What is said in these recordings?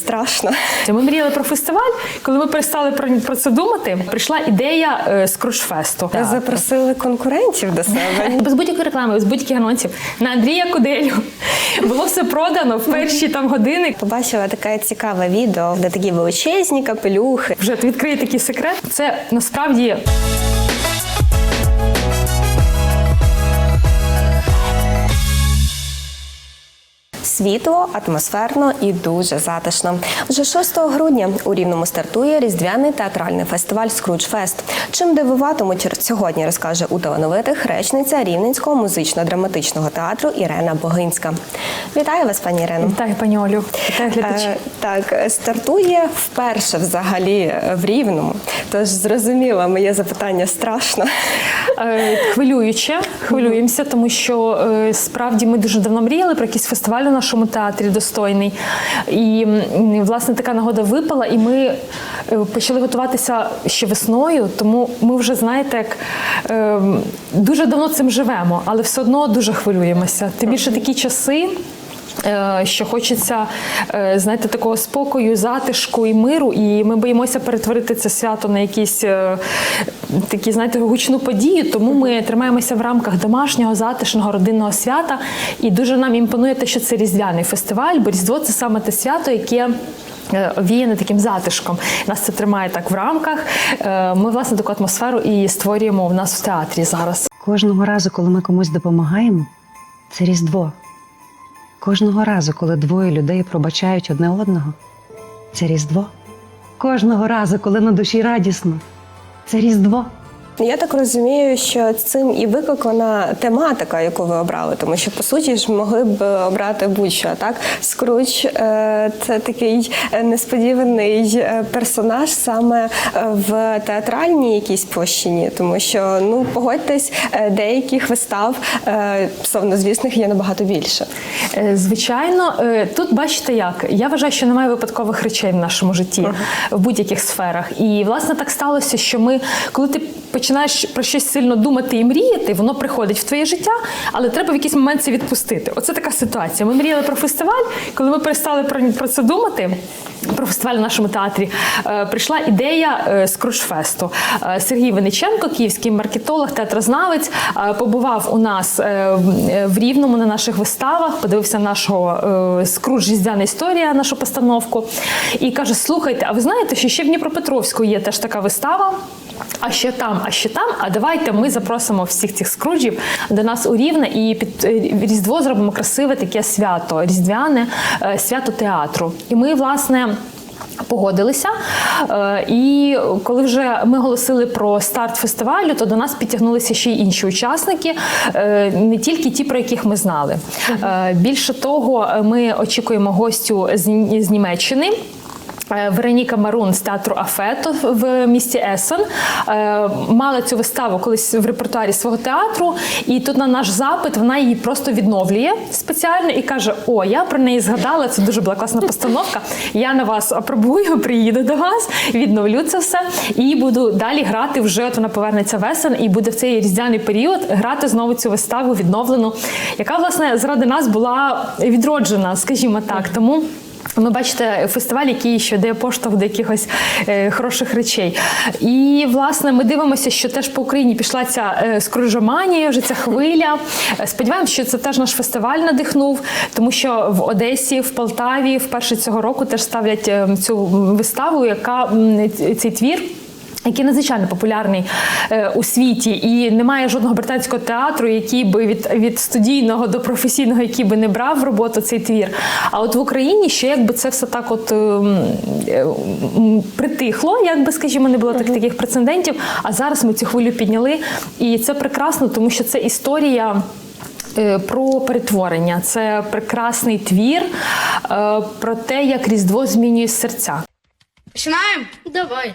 страшно. Ми мріяли про фестиваль. Коли ми перестали про, про це думати, прийшла ідея е, скрудж-фесту. Ви запросили конкурентів до себе. Без будь-якої реклами, без будь-яких анонсів на Андрія Куделю було все продано в перші там години. Побачила таке цікаве відео, де такі величезні капелюхи. Вже відкриє такий секрет. Це насправді Світло, атмосферно і дуже затишно. Вже 6 грудня у Рівному стартує різдвяний театральний фестиваль Скрудж-Фест. Чим дивуватимуть сьогодні, розкаже у талановитих речниця Рівненського музично-драматичного театру Ірена Богинська. Вітаю вас, пані Ірено. вітаю пані Олю, вітаю глядачі. Е, Так, стартує вперше взагалі в Рівному. Тож зрозуміло, моє запитання страшно. Е, Хвилююче, хвилюємося, тому що е, справді ми дуже давно мріяли про якийсь фестиваль у нашому театрі достойний. І власне така нагода випала, і ми е, почали готуватися ще весною, тому ми вже знаєте, як е, дуже давно цим живемо, але все одно дуже хвилюємося. Тим більше такі часи. Е, Що хочеться, е, знаєте, такого спокою, затишку і миру, і ми боїмося перетворити це свято на якісь е, такі, знаєте, гучну подію. Тому ми тримаємося в рамках домашнього, затишного, родинного свята. І дуже нам імпонує те, що це різдвяний фестиваль, бо Різдво це саме те свято, яке. Віяне таким затишком. Нас це тримає так в рамках. Ми власне таку атмосферу і створюємо в нас в театрі зараз. Кожного разу, коли ми комусь допомагаємо, це Різдво. Кожного разу, коли двоє людей пробачають одне одного, це Різдво. Кожного разу, коли на душі радісно, це Різдво. Я так розумію, що цим і викликана тематика, яку ви обрали, тому що по суті ж могли б обрати будь-що. Так, Скруч е, це такий несподіваний е, персонаж саме е, в театральній якійсь площині, тому що ну погодьтесь, деяких вистав е, є набагато більше. Звичайно, тут бачите як. Я вважаю, що немає випадкових речей в нашому житті в будь-яких сферах. І власне так сталося, що ми, коли ти починаєш про щось сильно думати і мріяти, воно приходить в твоє життя, але треба в якийсь момент це відпустити. Оце така ситуація. Ми мріяли про фестиваль, коли ми перестали про, про це думати. Про фестиваль в нашому театрі е, прийшла ідея е, скрудж-фесту. Е, Сергій Вениченко, київський маркетолог, театрознавець, е, побував у нас е, в- е, Рівному на наших виставах, подивився нашого е, скрудж різдвяна історія, нашу постановку, і каже: Слухайте, а ви знаєте, що ще в Дніпропетровську є теж така вистава? А ще там, а ще там. А давайте ми запросимо всіх цих скруджів до нас у Рівне і під е, Різдво зробимо красиве таке свято, різдвяне е, свято театру. І ми, власне. Погодилися, Е, і коли вже ми оголосили про старт фестивалю, то до нас підтягнулися ще й інші учасники, не тільки ті, про яких ми знали. Більше того, ми очікуємо гостю з Німеччини. Е, Вероніка Марун з театру Афето в місті Есен е, мала цю виставу колись в репертуарі свого театру, і тут на наш запит вона її просто відновлює спеціально і каже: О, я про неї згадала. Це дуже була класна постановка. Я на вас апробую, приїду до вас, відновлю це все і буду далі грати. Вже от вона повернеться в Есен і буде в цей різдвяний період грати знову цю виставу відновлену, яка власне заради нас була відроджена, скажімо так. Тому. Ми бачите фестиваль, який ще дає поштовх до якихось е, хороших речей. І власне ми дивимося, що теж по Україні пішла ця е, скружоманія, вже ця хвиля. Сподіваємося, що це теж наш фестиваль надихнув, тому що в Одесі, в Полтаві вперше цього року теж ставлять е, цю виставу, яка цей твір. Який надзвичайно популярний е, у світі, і немає жодного британського театру, який би від, від студійного до професійного, який би не брав в роботу цей твір. А от в Україні ще якби це все так, от е, притихло, якби скажімо, не було так, таких прецедентів. А зараз ми цю хвилю підняли, і це прекрасно, тому що це історія. е, Про перетворення це прекрасний твір е, про те, як Різдво змінює серця. Починаємо? Давай.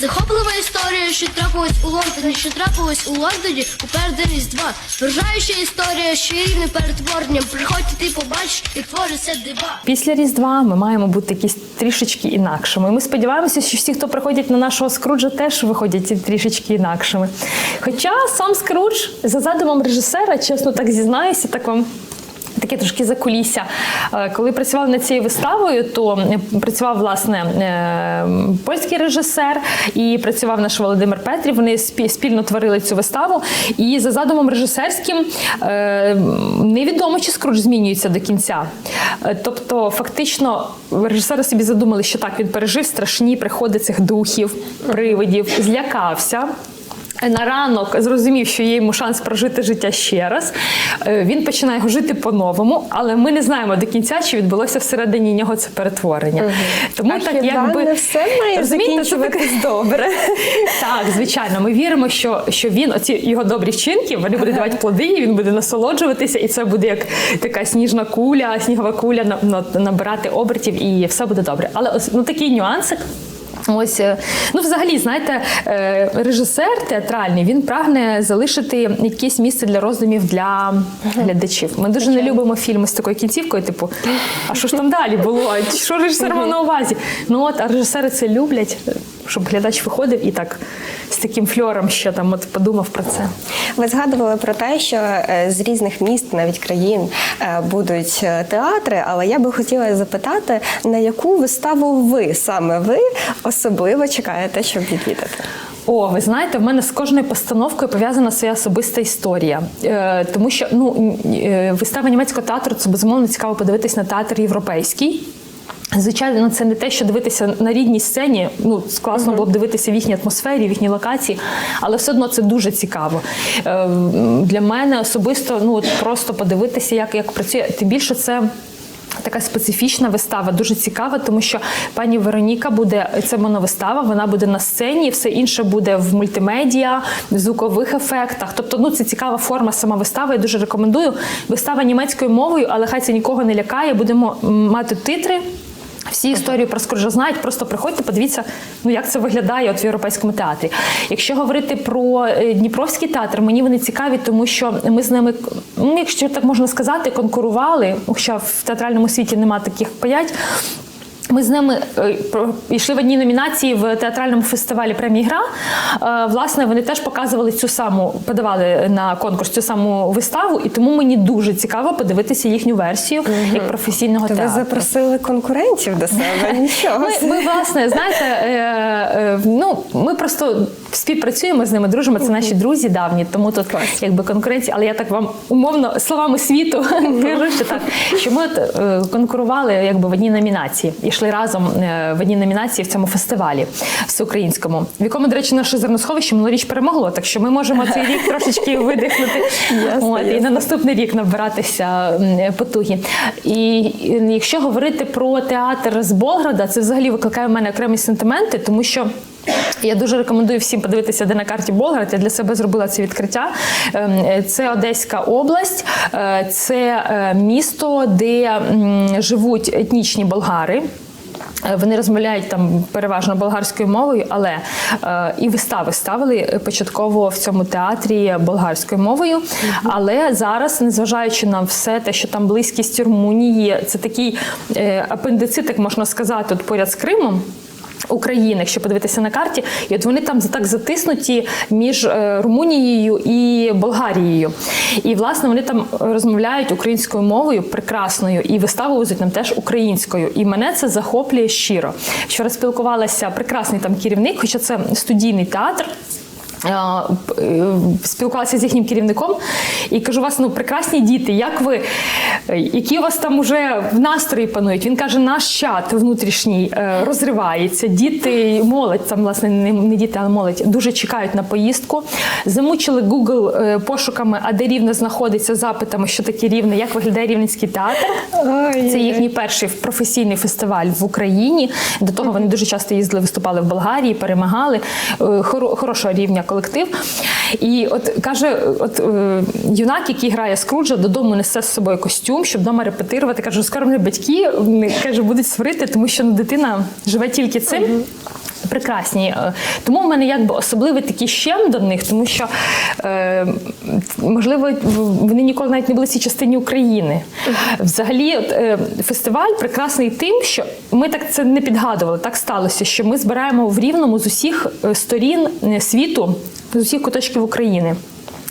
Захоплива історія, що трапилась у Лондоні, що трапилась у Лондоні у перед Різдва. Вражаюча історія, що рівне перетворенням. Приходь ти побачиш, як твориться дива. Після Різдва ми маємо бути якісь трішечки інакшими. Ми сподіваємося, що всі, хто приходять на нашого скруджа, теж виходять трішечки інакшими. Хоча сам скрудж за задумом режисера, чесно так зізнаюся, так вам Таке трошки закулісся. Е, Коли працював над цією виставою, то працював власне е, польський режисер і працював наш Володимир Петрів. Вони спі- спільно творили цю виставу. І за задумом режисерським е, невідомо, чи Скрудж змінюється до кінця. Тобто, фактично, режисери собі задумали, що так він пережив страшні приходи цих духів, привидів, злякався. На ранок зрозумів, що є йому шанс прожити життя ще раз. Е, Він починає його жити по-новому, але ми не знаємо до кінця, чи відбулося всередині нього це перетворення. Тому А так якби не все має закінчуватись добре? так, звичайно, ми віримо, що, що він, оці його добрі вчинки, вони будуть давати плоди, і він буде насолоджуватися, і це буде як така сніжна куля, снігова куля на- набирати обертів, і все буде добре. Але ось ну такий нюансик. Ось, е, ну взагалі, знаєте, е, режисер театральний він прагне залишити якесь місце для роздумів для глядачів. Ми дуже не любимо фільми з такою кінцівкою, типу, а що ж там далі було? Що режисер мав на увазі? Ну от, а режисери це люблять, щоб глядач виходив і так з таким фльором ще там от подумав про це. Ви згадували про те, що е, з різних міст, навіть країн, е, будуть е, театри, але я би хотіла запитати, на яку виставу ви саме ви особливо чекаєте, щоб відвідати? О, ви знаєте, в мене з кожною постановкою пов'язана своя особиста історія. Е, тому що ну, е, вистава німецького театру це безумовно цікаво подивитись на театр європейський. Звичайно, це не те, що дивитися на рідній сцені. Ну, класно було б дивитися в їхній атмосфері, в їхній локації, але все одно це дуже цікаво. Е, Для мене особисто ну, от просто подивитися, як, як працює. Тим більше це. Така специфічна вистава, дуже цікава, тому що пані Вероніка буде це моновистава, вона буде на сцені, все інше буде в мультимедіа, в звукових ефектах. Тобто, ну це цікава форма сама вистави. Я дуже рекомендую. Вистава німецькою мовою, але хай це нікого не лякає. Будемо мати титри. Всі історії про Скруджа знають, просто приходьте, подивіться, ну як це виглядає от в європейському театрі. Якщо говорити про е, Дніпровський театр, мені вони цікаві, тому що ми з ними, ну якщо так можна сказати, конкурували, хоча в театральному світі немає таких понять. Ми з ними е, йшли в одній номінації в театральному фестивалі премії Гра. Е, Власне, вони теж показували цю саму, подавали на конкурс цю саму виставу, і тому мені дуже цікаво подивитися їхню версію як професійного То ви запросили конкурентів до себе? Нічого. Ми, ми власне, знаєте, е, ну ми просто співпрацюємо з ними, дружимо. Це наші друзі давні, тому тут якби конкуренція. Але я так вам умовно словами світу кажу, що так, що ми от, е, конкурували якби в одній номінації. Йшли разом е, в одній номінації в цьому фестивалі всеукраїнському, в якому, до речі, наше зерносховище минулоріч перемогло. Так що ми можемо цей рік трошечки видихнути Ясно, От, і на наступний рік набиратися м, потуги. І і якщо говорити про театр з Болграда, це взагалі викликає в мене окремі сентименти, тому що. Я дуже рекомендую всім подивитися, де на карті Болград. Я для себе зробила це відкриття. Ем, Це Одеська область, е, це е, місто, де живуть етнічні болгари. Е, Вони розмовляють там переважно болгарською мовою, але е, і вистави ставили початково в цьому театрі болгарською мовою. Але зараз, незважаючи на все те, що там близькість Румунії, це такий е, апендицит, як можна сказати, от поряд з Кримом. України, якщо подивитися на карті, і от вони там так затиснуті між е, Румунією і Болгарією. І власне вони там розмовляють українською мовою прекрасною, і виставу везуть нам теж українською. І мене це захоплює щиро. Вчора спілкувалася прекрасний там керівник, хоча це студійний театр. Е, Спілкувалася з їхнім керівником і кажу: у вас ну прекрасні діти. Як ви, які у вас там уже в настрої панують? Він каже: наш чат внутрішній е, розривається. Діти, молодь там, власне, не, діти, але молодь дуже чекають на поїздку. Замучили Google е, пошуками, а де рівне знаходиться запитами, що таке рівне, як виглядає рівненський театр. Ой, Це їхній перший професійний фестиваль в Україні. До того вони дуже часто їздили, виступали в Болгарії, перемагали. Хорошого рівня колектив. І от каже, от е, юнак, який грає Скруджа, додому несе з собою костюм, щоб вдома репетирувати. Каже, скоро батьки каже, будуть сварити, тому що ну, дитина живе тільки цим. Прекрасні. Е, Тому в мене якби особливий такий щем до них, тому що е, можливо вони ніколи навіть не були в цій частині України. Взагалі, от, е, фестиваль прекрасний тим, що ми так це не підгадували. Так сталося, що ми збираємо в рівному з усіх сторін світу, з усіх куточків України.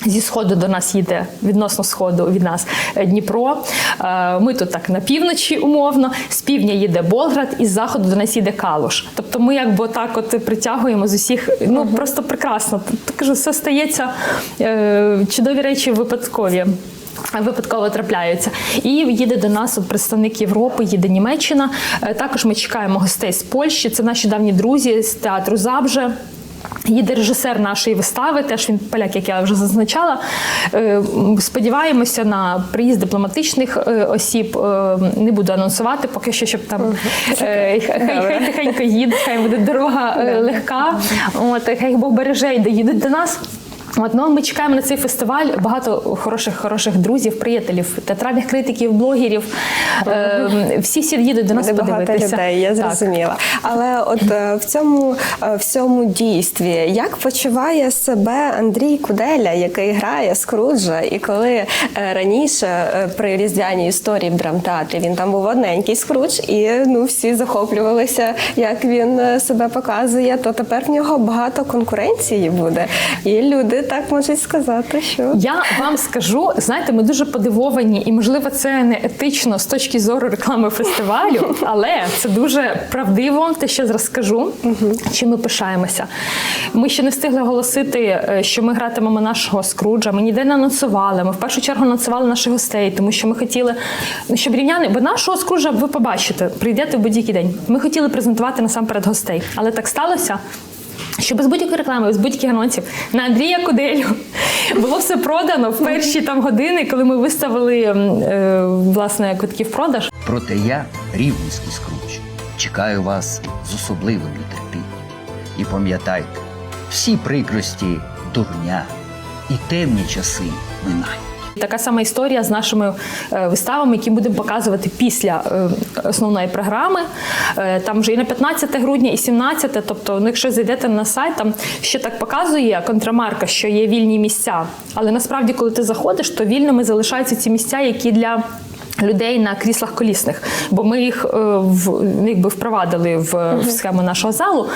Зі сходу до нас їде відносно сходу від нас е, Дніпро. Е, Ми тут так на півночі умовно. З півдня їде Болград, і з заходу до нас їде Калуш. Тобто ми якби так от притягуємо з усіх. Ну просто прекрасно. Т- Кажу, все стається е, чудові речі випадкові. Випадково трапляються. І їде до нас от представник Європи, їде Німеччина. Також ми чекаємо гостей з Польщі. Це наші давні друзі з театру Забже. Їде режисер нашої вистави, теж він поляк, як я вже зазначала. Е, Сподіваємося на приїзд дипломатичних е, осіб. Е, Не буду анонсувати, поки що, щоб там хай, хай тихенько їде, хай буде дорога легка. От хай Бог береже і доїдуть до нас. От, ну, ми чекаємо на цей фестиваль. Багато хороших, хороших друзів, приятелів, театральних критиків, блогерів. Е, всі всі їдуть до нас Буде багато людей, я Так. зрозуміла. Але от е, в цьому е, всьому дійстві, як почуває себе Андрій Куделя, який грає Скруджа, і коли е, раніше при різдвяній історії в драмтеатрі він там був одненький Скрудж, і ну всі захоплювалися, як він себе показує, то тепер в нього багато конкуренції буде. І люди так можуть сказати, що Я вам скажу, знаєте, ми дуже подивовані, і можливо, це не етично з точки зору реклами фестивалю, але це дуже правдиво, те, що зараз скажу, чим ми пишаємося. Ми ще не встигли оголосити, е, що ми гратимемо нашого скруджа. Ми ніде не анонсували. Ми в першу чергу анонсували наших гостей, тому що ми хотіли, ну, щоб рівняни, бо нашого скруджа ви побачите, прийдете в будь-який день. Ми хотіли презентувати насамперед гостей, але так сталося. Що без будь-якої реклами, без будь-яких анонсів на Андрія Куделю було все продано в перші там години, коли ми виставили е, власне квитки в продаж. Проте я, рівненський скруч, чекаю вас з особливим нетерпінням. І пам'ятайте, всі прикрості дурня і темні часи минають. Така сама історія з нашими е, виставами, які будемо показувати після е, основної програми. Е, Там вже і на 15 грудня, і 17. Тобто, ну, якщо зайдете на сайт, там ще так показує контрамарка, що є вільні місця. Але насправді, коли ти заходиш, то вільними залишаються ці місця, які для. Людей на кріслах колісних, бо ми їх в ну, якби впровадили в, в схему нашого залу.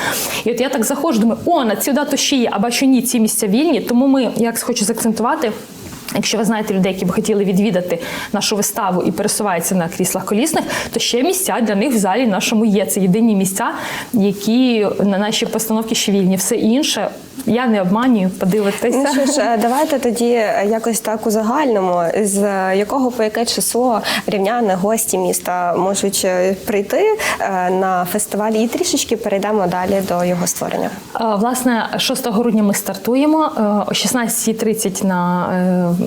І от я так заходжу, думаю, о, на цю дату ще є, а бачу, ні, ці місця вільні. Тому ми, як хочу заакцентувати, Якщо ви знаєте людей, які б хотіли відвідати нашу виставу і пересуваються на кріслах колісних, то ще місця для них в залі нашому є. Це єдині місця, які на наші постановки ще вільні. Все інше я не обманюю, подивитися. Ну що ж, е, давайте тоді е, якось так у загальному, з якого по яке число рівняни гості міста можуть е, прийти е, на фестиваль і трішечки перейдемо далі до його створення. Е, Власне, 6 грудня ми стартуємо е, о 16.30 на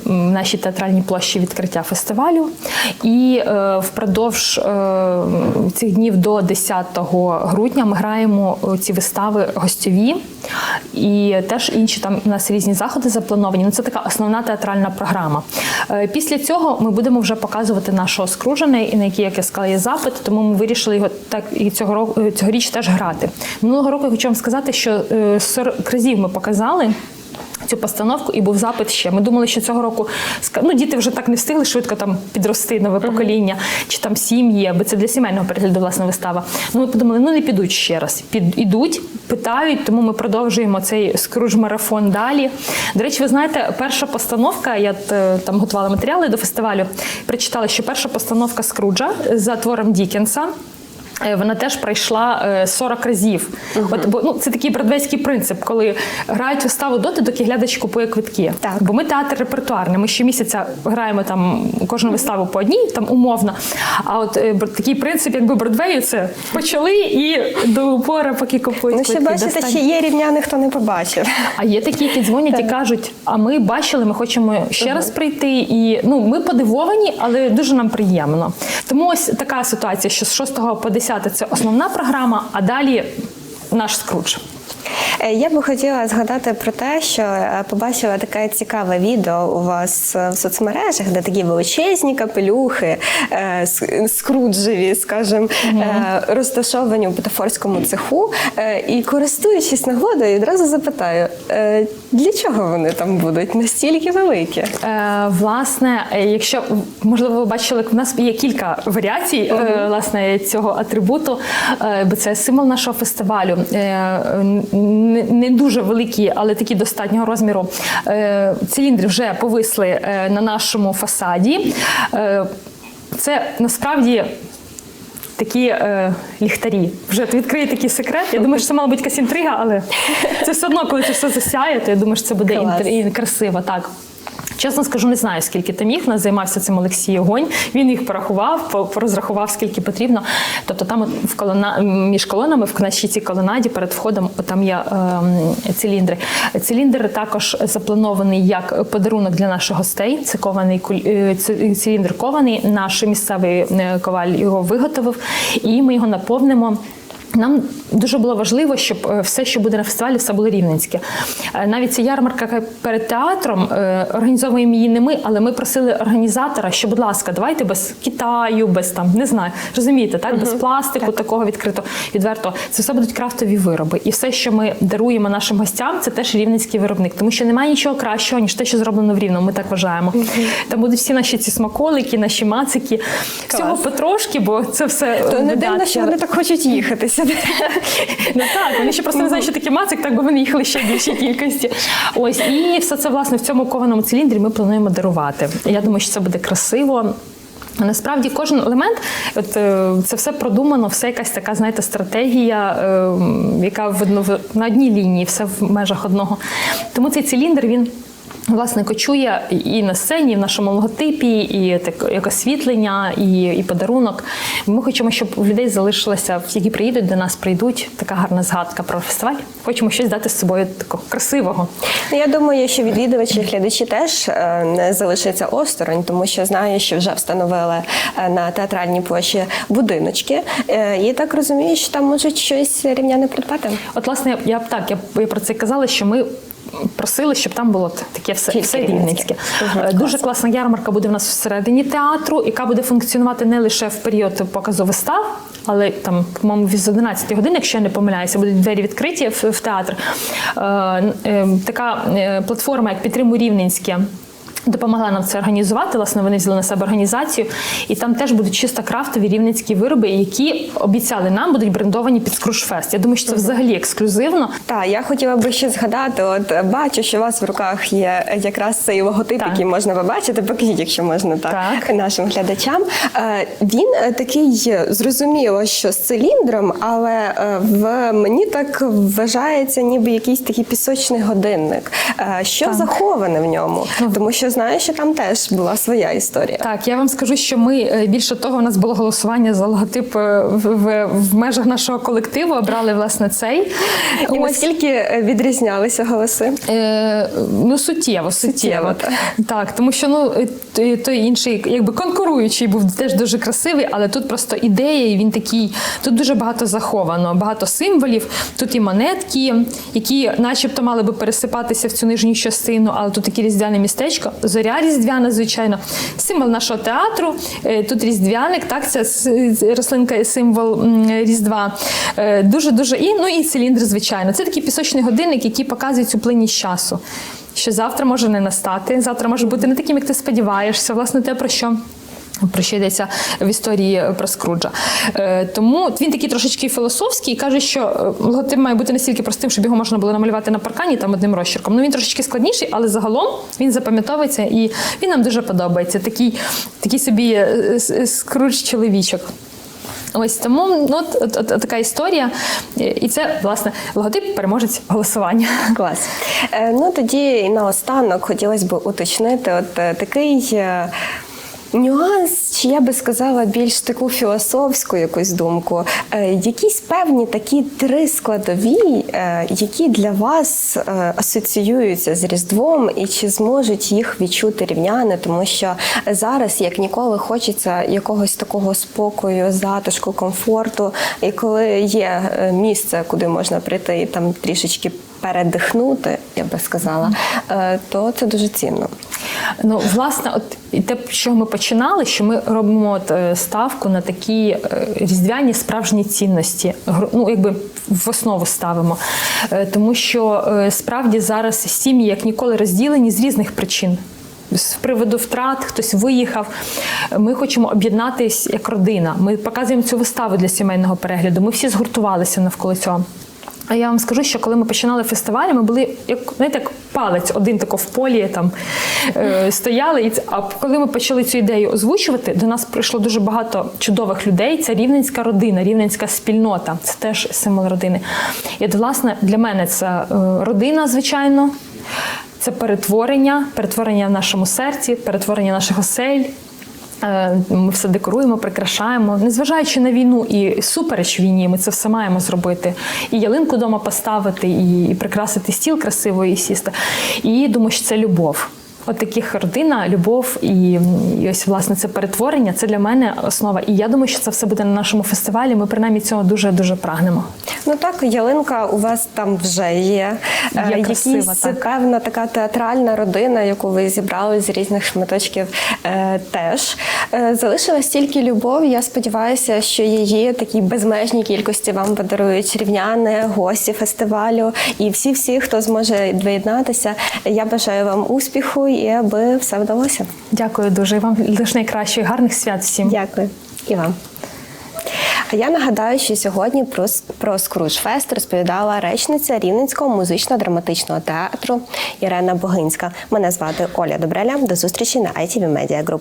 е, нашій театральній площі відкриття фестивалю. І е, впродовж е, цих днів до 10 грудня ми граємо е, ці вистави гостьові. І теж інші там у нас різні заходи заплановані. Ну це така основна театральна програма. Е, Після цього ми будемо вже показувати нашого скружене, і на який, як я сказала, є запит, тому ми вирішили його так і цього року е, цьогоріч теж грати. Минулого року я хочу вам сказати, що е, 40 разів ми показали. Цю постановку і був запит ще. Ми думали, що цього року ну, діти вже так не встигли швидко там підрости нове покоління, чи там сім'ї, аби це для сімейного перегляду власне вистава. Ну ми подумали, ну не підуть ще раз. Під ідуть, питають, тому ми продовжуємо цей скрудж марафон далі. До речі, ви знаєте, перша постановка, я е, там готувала матеріали до фестивалю, прочитала, що перша постановка Скруджа за твором Дікенса. Е, Вона теж пройшла е, 40 разів. От, бо, ну, це такий бродвейський принцип, коли грають виставу доти, доки глядач купує квитки. Так. Бо ми театр репертуарний. Ми щомісяця граємо там кожну виставу по одній, там умовно. А от е, такий принцип, якби Бродвею, це почали і до упора, поки купують Ну ще квитки. бачите, Достань. ще є рівняни, хто не побачив. А є такі, які дзвонять і кажуть: а ми бачили, ми хочемо ще раз прийти. І ну ми подивовані, але дуже нам приємно. Тому ось така ситуація, що з 6 по 10 це основна програма, а далі наш скрудж. Е, Я би хотіла згадати про те, що е, побачила таке цікаве відео у вас е, в соцмережах, де такі величезні капелюхи, скруджеві, скажімо, е, розташовані у бутафорському цеху. І користуючись нагодою, одразу запитаю, для чого вони там будуть настільки великі? Власне, якщо можливо ви бачили, в нас є кілька варіацій е, власне цього атрибуту, бо це символ нашого фестивалю. Не, дуже великі, але такі достатнього розміру е, циліндри вже повисли е, на нашому фасаді. Е, це насправді. Такі е, ліхтарі. Вже відкриє такий секрет. Я думаю, що це мала бути якась інтрига, але це все одно, коли це все засяє, то я думаю, що це буде інтри- красиво. Так. Чесно скажу, не знаю, скільки там їх. Нас займався цим Олексій Огонь. Він їх порахував, по- порозрахував, скільки потрібно. Тобто там в колона... між колонами, в нашій цій колонаді перед входом там є ем, циліндри. Циліндр також запланований як подарунок для наших гостей. Це кований е, циліндр кований. Наш місцевий е, коваль його виготовив, і ми його наповнимо. Нам дуже було важливо, щоб е, все, що буде на фестивалі, все було рівненське. Е, Навіть ця ярмарка перед театром е, організовуємо її не ми, але ми просили організатора, що, будь ласка, давайте без Китаю, без там не знаю, розумієте, так? Без пластику, такого відкрито відверто. Це все будуть крафтові вироби, і все, що ми даруємо нашим гостям, це теж рівненський виробник, тому що немає нічого кращого ніж те, що зроблено в рівному. Ми так вважаємо. Там будуть всі наші ці смаколики, наші мацики, всього потрошки, бо це все То не дивно, що вони так хочуть їхати сюди. Ну так, вони ще просто не знають, що таке мацик, так би вони їхали ще в більшій кількості. Ось і все це власне в цьому кованому циліндрі ми плануємо дарувати. Я думаю, що це буде красиво. Насправді кожен елемент, от е, це все продумано, все якась така, знаєте, стратегія, е, яка в- на одній лінії, все в межах одного. Тому цей циліндр він. Власне, кочує і на сцені, і в нашому логотипі, і так як освітлення, і, і подарунок. Ми хочемо, щоб у людей залишилося, які приїдуть до нас, прийдуть така гарна згадка про фестиваль. Хочемо щось дати з собою такого красивого. Ну, Я думаю, що відвідувачі глядачі теж е, не залишаться осторонь, тому що знаю, що вже встановили е, на театральній площі будиночки. Е, І так розумію, що там можуть щось рівняне придбати. От, власне, я б так, я, я про це казала, що ми. Просили, щоб там було таке все, Тільки все рівненське. Е, Дуже класна ярмарка буде в нас всередині театру, яка буде функціонувати не лише в період показу вистав, але там, по-моєму, з 11 годин, якщо я не помиляюся, будуть двері відкриті в, в театр. Е, е, така е, платформа, як підтримуй рівненське. Допомогла нам це організувати. Власне, вони взяли на себе організацію, і там теж будуть чисто крафтові рівненські вироби, які обіцяли нам будуть брендовані під Скрушфест. Я думаю, що це взагалі ексклюзивно. Так, я хотіла би ще згадати. От бачу, що у вас в руках є якраз цей логотип, Так. який можна побачити. Покажіть, якщо можна так, Так. нашим глядачам. Е, Він е, такий зрозуміло, що з циліндром, але е, в мені так вважається, ніби якийсь такий пісочний годинник. Що Так. заховане в ньому? Тому що знаю, що там теж була своя історія. Так, я вам скажу, що ми е, більше того, у нас було голосування за логотип е, в, в, в межах нашого колективу. Обрали власне цей. І Ось. наскільки е, відрізнялися голоси? Е, ну, суттєво, суттєво. Суттєво, так. так, тому що ну той, той інший, якби конкуруючий був теж дуже красивий, але тут просто ідея, і він такий. Тут дуже багато заховано, багато символів. Тут і монетки, які, начебто, мали би пересипатися в цю нижню частину, але тут таке різдвяне містечко. Зоря різдвяна, звичайно. Символ нашого театру. Е, Тут різдвяник, так, с- рослинка символ Різдва. Дуже дуже і ну і циліндр, звичайно. Це такий пісочний годинник, який показує цю плинність часу. Що завтра може не настати, завтра може бути не таким, як ти сподіваєшся. Власне, те про що. Про що йдеться в історії про Скруджа. Е, тому він такий трошечки філософський і каже, що е, логотип має бути настільки простим, щоб його можна було намалювати на паркані там одним розчерком. Ну він трошечки складніший, але загалом він запам'ятовується і він нам дуже подобається. Такий, такий собі е, скрудж чоловічок. Ось тому ну, от, от, от, от така історія. І це, власне, логотип переможець голосування. Клас. Е, ну тоді і наостанок хотілося б уточнити, от такий. е, Нюанс, чи я би сказала більш таку філософську якусь думку, Е, якісь певні такі три складові, е, які для вас е, асоціюються з Різдвом, і чи зможуть їх відчути рівняни, тому що зараз, як ніколи, хочеться якогось такого спокою, затишку, комфорту. І коли є місце, куди можна прийти і там трішечки передихнути, я би сказала, е, то це дуже цінно. Ну, власне, от і те, що ми починали, що ми робимо от, е, ставку на такі е, різдвяні справжні цінності. Ну, якби в основу ставимо. Тому що справді зараз сім'ї як ніколи розділені з різних причин. З приводу втрат, хтось виїхав. Ми хочемо об'єднатись як родина. Ми показуємо цю виставу для сімейного перегляду. Ми всі згуртувалися навколо цього. А я вам скажу, що коли ми починали фестиваль, ми були як знаєте, як палець один тако в полі там е, стояли. І а коли ми почали цю ідею озвучувати, до нас прийшло дуже багато чудових людей. Це рівненська родина, рівненська спільнота. Це теж символ родини. І от, власне для мене це е, родина, звичайно. Це перетворення, перетворення в нашому серці, перетворення наших осель. Е, Ми все декоруємо, прикрашаємо, незважаючи на війну і супереч війні, ми це все маємо зробити. І ялинку вдома поставити, і, і прикрасити стіл красиво і сісти. І думаю, що це любов. От таких родина, любов і, і ось власне це перетворення. Це для мене основа. І я думаю, що це все буде на нашому фестивалі. Ми принаймні цього дуже дуже прагнемо. Ну так, ялинка у вас там вже є. Е, Є красива, Якісь так. певна така театральна родина, яку ви зібрали з різних шматочків, е, теж Е, залишилась тільки любов. Я сподіваюся, що її такій безмежній кількості вам подарують рівняни, гості фестивалю і всі, всі, хто зможе доєднатися. Я бажаю вам успіху і аби все вдалося. Дякую дуже. І вам лише найкращих, гарних свят всім. Дякую і вам. А я нагадаю, що сьогодні про, про Скрудж Фест розповідала речниця Рівненського музично-драматичного театру Ірена Богинська. Мене звати Оля Добреля. До зустрічі на ITV Media Group.